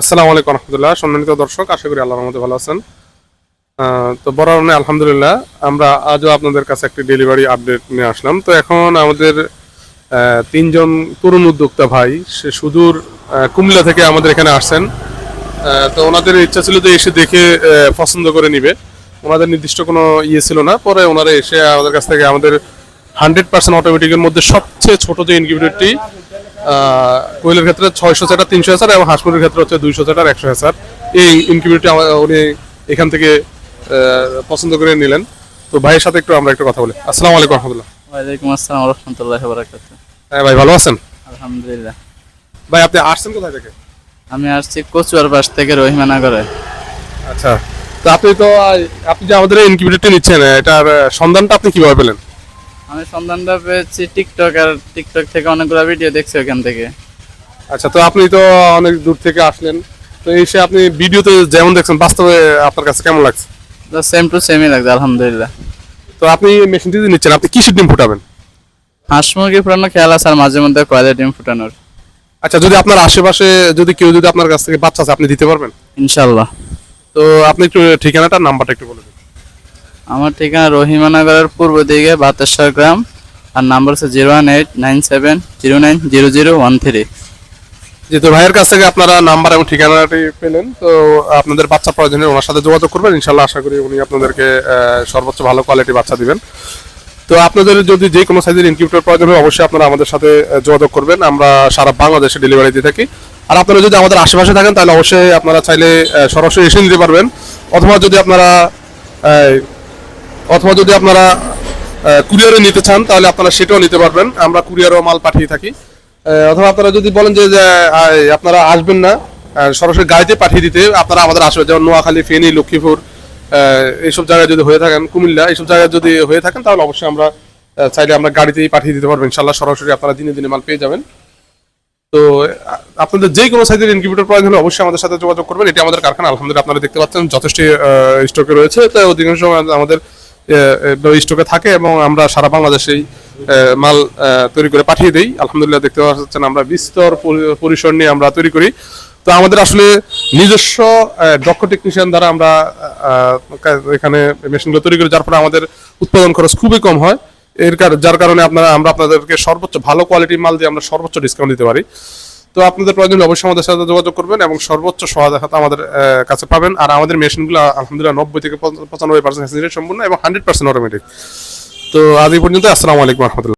আসসালামু আলাইকুম রহমতুল্লাহ। সম্মানিত দর্শক, আশা করি আল্লাহর মধ্যে ভালো আছেন। তো বড় আলহামদুলিল্লাহ, আমরা আজও আপনাদের কাছে একটি ডেলিভারি আপডেট নিয়ে আসলাম। তো এখন আমাদের তিনজন তরুণ উদ্যোক্তা ভাই, সে সুদূর কুমিল্লা থেকে আমাদের এখানে আসছেন। তো ওনাদের ইচ্ছা ছিল যে এসে দেখে পছন্দ করে নিবে। ওনাদের নির্দিষ্ট কোনো ইয়ে ছিল না। পরে ওনারা এসে আমাদের কাছ থেকে আমাদের হান্ড্রেড পার্সেন্ট অটোমেটিকের মধ্যে সবচেয়ে ছোট যে ইনকিউবেটরটি কোয়েলের ক্ষেত্রে ছয়শো চাটার তিনশো হাজার এবং হাঁসমুরের ক্ষেত্রে হচ্ছে দুইশো চাটার একশো হাজার। এই ইনকিউবেটরটি উনি এখান থেকে পছন্দ করে নিলেন। তো ভাইয়ের সাথে একটু আমরা একটু কথা বলি। আসসালামু আলাইকুম রহমতুল্লাহ। ওয়ালাইকুম আসসালাম রহমতুল্লাহ বারাকাত হ্যাঁ ভাই ভালো আছেন? আলহামদুলিল্লাহ। ভাই আপনি আসছেন কোথায় থেকে? আমি আসছি কচুয়ার পাশ থেকে রহিমানগরে। আচ্ছা। তো আপনি তো আপনি যে আমাদের ইনকিউবেটরটি নিচ্ছেন এটার সন্ধানটা আপনি কীভাবে পেলেন? আমি সন্ধানটা পেয়েছি টিকটক আর টিকটক থেকে অনেকগুলো ভিডিও দেখছি ওখান থেকে। আচ্ছা তো আপনি তো অনেক দূর থেকে আসলেন। তো এসে আপনি ভিডিওতে যেমন দেখছেন বাস্তবে আপনার কাছে কেমন লাগছে? সেম টু সেমই লাগছে আলহামদুলিল্লাহ। তো আপনি মেশিনটি যে নিচ্ছেন আপনি কিসের ডিম ফুটাবেন? হাঁস মুরগি ফুটানো খেয়াল আছে আর মাঝে মধ্যে কয়লা ডিম ফুটানোর। আচ্ছা যদি আপনার আশেপাশে যদি কেউ যদি আপনার কাছ থেকে বাচ্চা আছে আপনি দিতে পারবেন? ইনশাল্লাহ তো আপনি একটু ঠিকানাটা নাম্বারটা একটু বলে দিন। আমার ঠিকানা রহিমানগরের পূর্ব দিকে বাতেশ্বর গ্রাম, আর নাম্বার হচ্ছে zero one eight nine seven zero nine zero zero one three যেহেতু ভাইয়ের কাছ থেকে আপনারা নাম্বার এবং ঠিকানাটি পেলেন। তো আপনাদের বাচ্চা প্রয়োজনে ওনার সাথে যোগাযোগ করবেন। ইনশাল্লাহ আশা করি উনি আপনাদেরকে সর্বোচ্চ ভালো কোয়ালিটি বাচ্চা দিবেন। তো আপনাদের যদি যে কোনো সাইজের ইনকিউবেটর প্রয়োজন হয়, অবশ্যই আপনারা আমাদের সাথে যোগাযোগ করবেন। আমরা সারা বাংলাদেশে ডেলিভারি দিয়ে থাকি। আর আপনারা যদি আমাদের আশেপাশে থাকেন, তাহলে অবশ্যই আপনারা চাইলে সরাসরি এসে নিতে পারবেন। অথবা যদি আপনারা অথবা যদি আপনারা কুরিয়ারে নিতে চান, তাহলে আপনারা সেটাও নিতে পারবেন। আমরা কুরিয়ারও মাল পাঠিয়ে থাকি। অথবা আপনারা যদি বলেন যে আপনারা আসবেন না সরাসরি গাড়িতে পাঠিয়ে দিতে, আপনারা আমাদের আসবে যেমন নোয়াখালী, ফেনী, লক্ষ্মীপুর এইসব জায়গায় যদি হয়ে থাকেন, কুমিল্লা, এইসব জায়গায় যদি হয়ে থাকেন, তাহলে অবশ্যই আমরা চাইলে আমরা গাড়িতেই পাঠিয়ে দিতে পারব। ইনশাল্লাহ সরাসরি আপনারা দিনে দিনে মাল পেয়ে যাবেন। তো আপনাদের যে কোনো সাইজের ইনকিউবেটর প্রয়োজন হলে অবশ্যই আমাদের সাথে যোগাযোগ করবেন। এটি আমাদের কারখানা। আলহামদুলিল্লাহ, আপনারা দেখতে পাচ্ছেন, যথেষ্ট স্টকে রয়েছে। তো অধিকাংশ আমাদের স্টকে থাকে এবং আমরা সারা বাংলাদেশেই মাল তৈরি করে পাঠিয়ে দিই। আলহামদুলিল্লাহ দেখতে পাচ্ছেন আমরা বিস্তর পরি- পরিসর নিয়ে আমরা তৈরি করি। তো আমাদের আসলে নিজস্ব দক্ষ টেকনিশিয়ান দ্বারা আমরা এখানে মেশিনগুলো তৈরি করি, যার ফলে আমাদের উৎপাদন খরচ খুবই কম হয়। এর যার কারণে আপনারা, আমরা আপনাদেরকে সর্বোচ্চ ভালো কোয়ালিটির মাল দিয়ে আমরা সর্বোচ্চ ডিসকাউন্ট দিতে পারি। তো আপনাদের প্রয়োজন অবশ্যই আমাদের সাথে যোগাযোগ করবেন এবং সর্বোচ্চ সহায়তা আমাদের কাছে পাবেন। আর আমাদের মেশিনগুলো আলহামদুলিল্লাহ নব্বই থেকে পঁচানব্বই পার্সেন্ট সম্পূর্ণ এবং হান্ড্রেড পার্সেন্ট অটোমেটিক তো আজ পর্যন্ত আসসালামু আলাইকুম রহমতুল্লাহ।